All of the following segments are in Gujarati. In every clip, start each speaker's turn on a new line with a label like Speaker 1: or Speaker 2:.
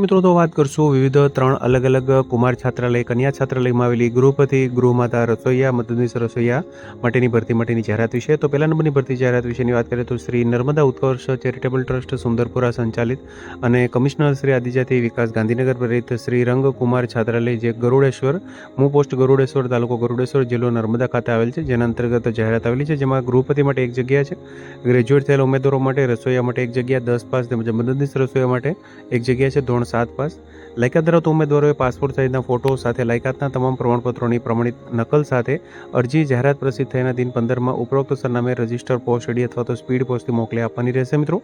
Speaker 1: મિત્રો, તો વાત કરશું વિવિધ ત્રણ અલગ અલગ કુમાર છાત્રાલય, કન્યા છાત્રાલયમાં આવેલી ગૃહપતિ ગૃહમાતા રસોઈયા, મદદનીશ રસોઈયા માટેની ભરતી માટેની જાહેરાત વિશે. તો પહેલા નંબરની ભરતી જાહેરાત વિશેની વાત કરીએ તો શ્રી નર્મદા ઉત્કર્ષ ચેરિટેબલ ટ્રસ્ટ, સુંદરપુરા સંચાલિત અને કમિશનર શ્રી આદિજાતિ વિકાસ ગાંધીનગર પ્રેરિત શ્રી રંગ કુમાર છાત્રાલય, જે ગરુડેશ્વર મૂ પોસ્ટ ગરુડેશ્વર, તાલુકો ગરુડેશ્વર જિલ્લો નર્મદા ખાતે આવેલ છે. જેના અંતર્ગત જાહેરાત આવેલી છે, જેમાં ગૃહપતિ માટે એક જગ્યા છે, ગ્રેજ્યુએટ થયેલા ઉમેદવારો માટે રસોઈયા માટે એક જગ્યા, દસ પાસ તેમજ મદદનીશ રસોઈયા માટે એક જગ્યા છે. ધોરણ સાત પાસ. લાયકાત ધરાવતા ઉમેદવારોએ પાસપોર્ટ સાઇઝના ફોટો સાથે લાયકાતના તમામ પ્રમાણપત્રોની પ્રમાણિત નકલ સાથે અરજી જાહેરાત પ્રસિદ્ધ થયાના દિન પંદરમાં ઉપરોક્ત સરનામે રજિસ્ટર પોસ્ટ એડી અથવા તો સ્પીડ પોસ્ટથી મોકલી આપવાની રહેશે, મિત્રો.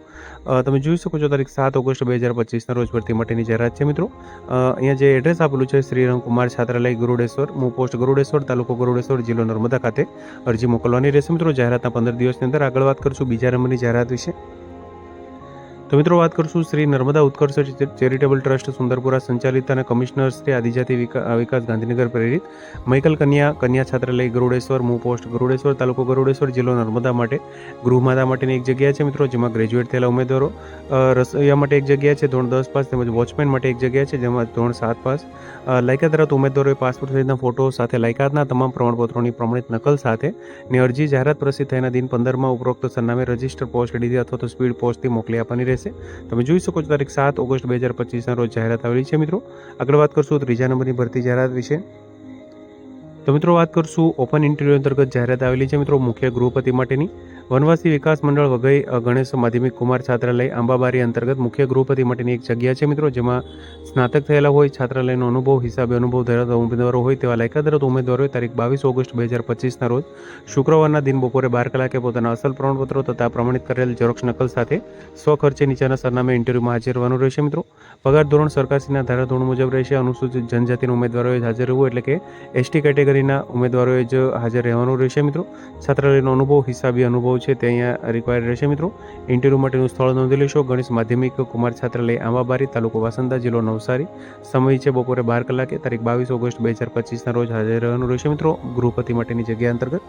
Speaker 1: તમે જોઈ શકો છો તારીખ સાત ઓગસ્ટ બે હજાર પચીસના રોજ ભરતી માટેની જાહેરાત છે, મિત્રો. અહીંયા જે એડ્રેસ આપેલું છે શ્રી રામકુમાર છાત્રાલય ગરુડેશ્વર, મૂ પોસ્ટ ગરુડેશ્વર, તાલુકો ગરુડેશ્વર, જિલ્લો નર્મદા ખાતે અરજી મોકલવાની રહેશે, મિત્રો. જાહેરાતના પંદર દિવસની અંદર આગળ વાત કરશું બીજા નંબરની જાહેરાત વિશે. તો મિત્રો વાત કરશું શ્રી નર્મદા ઉત્કર્ષ ચેરિટેબલ ટ્રસ્ટ સુંદરપુરા સંચાલિત અને કમિશનર શ્રી આદિજાતિ વિકા- વિકાસ ગાંધીનગર પ્રેરિત. મૈકલ કન્યા કન્યા છાત્રાલય ગરુડેશ્વર, મૂ પોસ્ટ ગરુડેશ્વર, તાલુકો ગરુડેશ્વર, જિલ્લો નર્મદા માટે. ગૃહમાતા માટેની એક જગ્યા છે મિત્રો, જેમાં ગ્રેજ્યુએટ થયેલા ઉમેદવારો રસોઈયા માટે એક જગ્યા છે, ધોરણ દસ પાસ તેમજ વોચમેન માટે એક જગ્યા છે, જેમાં ધોરણ સાત પાસ. લાયકાત ધરાવતા ઉમેદવારોએ પાસપોર્ટ સહિતના ફોટો સાથે લાયકાતના તમામ પ્રમાણપત્રોની પ્રમાણિત નકલ સાથે ની અરજી જાહેરાત પ્રસિદ્ધ થયાના દિન પંદરમાં ઉપરોક્ત સરનામે રજિસ્ટર પોસ્ટ એડીથી અથવા તો સ્પીડ પોસ્ટથી મોકલી આપવાની રહેશે. તમે જોઈ શકો છો, તારીખ સાત ઓગસ્ટ બે હજાર પચીસના રોજ જાહેરાત આવેલી છે, મિત્રો. આગળ વાત કરશું ત્રીજા નંબરની ભરતી જાહેરાત વિશે. તો મિત્રો, વાત કરશું ઓપન ઇન્ટરવ્યૂ અંતર્ગત જાહેરાત આવેલી છે, મિત્રો, મુખ્ય ગૃહપતિ માટેની. વનવાસી વિકાસ મંડળ વગેરે ગણેશ માધ્યમિક કુમાર છાત્રાલય આંબાબારી અંતર્ગત મુખ્ય ગૃહપતિ માટેની એક જગ્યા છે મિત્રો, જેમાં સ્નાતક થયેલા હોય, છાત્રાલયનો અનુભવ, હિસાબે અનુભવ ધરાવતા ઉમેદવારો હોય તેવા લાયકાત ધરાવતા ઉમેદવારોએ તારીખ બાવીસ ઓગસ્ટ બે હજાર પચીસના રોજ શુક્રવારના દિન બપોરે બાર કલાકે પોતાના અસલ પ્રમાણપત્રો તથા પ્રમાણિત કરેલ ઝેરોક્ષ નકલ સાથે સ્વખર્ચે નીચેના સરનામે ઇન્ટરવ્યૂમાં હાજર રહેવાનું રહેશે મિત્રો. પગાર ધોરણ સરકારશ્રીના ધારાધોરણ મુજબ રહેશે. અનુસૂચિત જનજાતિના ઉમેદવારોએ હાજર રહેવું એટલે કે એસટી કેટેગરીના ઉમેદવારોએ જ હાજર રહેવાનું રહેશે મિત્રો. છાત્રાલયનો અનુભવ, હિસાબી અનુભવ છે તે અહીંયા રિક્વાયર્ડ રહેશે મિત્રો. ઇન્ટરવ્યૂ માટેનું સ્થળ નોંધી લેશો. ગણેશ માધ્યમિક કુમાર છાત્રાલય, આંબાબારી તાલુકો વાસંદા, જિલ્લો નવસારી. સમય છે બપોરે બાર કલાકે, તારીખ બાવીસ ઓગસ્ટ બે હજાર પચીસના રોજ હાજર રહેવાનું રહેશે મિત્રો. ગૃહપતિ માટેની જગ્યા અંતર્ગત.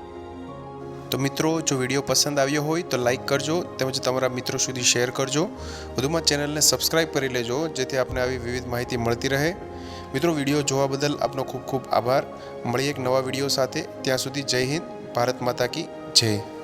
Speaker 2: તો મિત્રો, જો વીડિયો પસંદ આવ્યો હોય તો લાઈક કરજો તેમજ તમારા મિત્રો સુધી શેર કરજો. વધુમાં ચેનલને સબસ્ક્રાઇબ કરી લેજો, જેથી આપને આવી વિવિધ માહિતી મળતી રહે. મિત્રો, વીડિયો જોવા બદલ આપનો ખૂબ ખૂબ આભાર. મળીએ એક નવા વીડિયો સાથે. ત્યાં સુધી જય હિન્દ, ભારત માતા કી જય.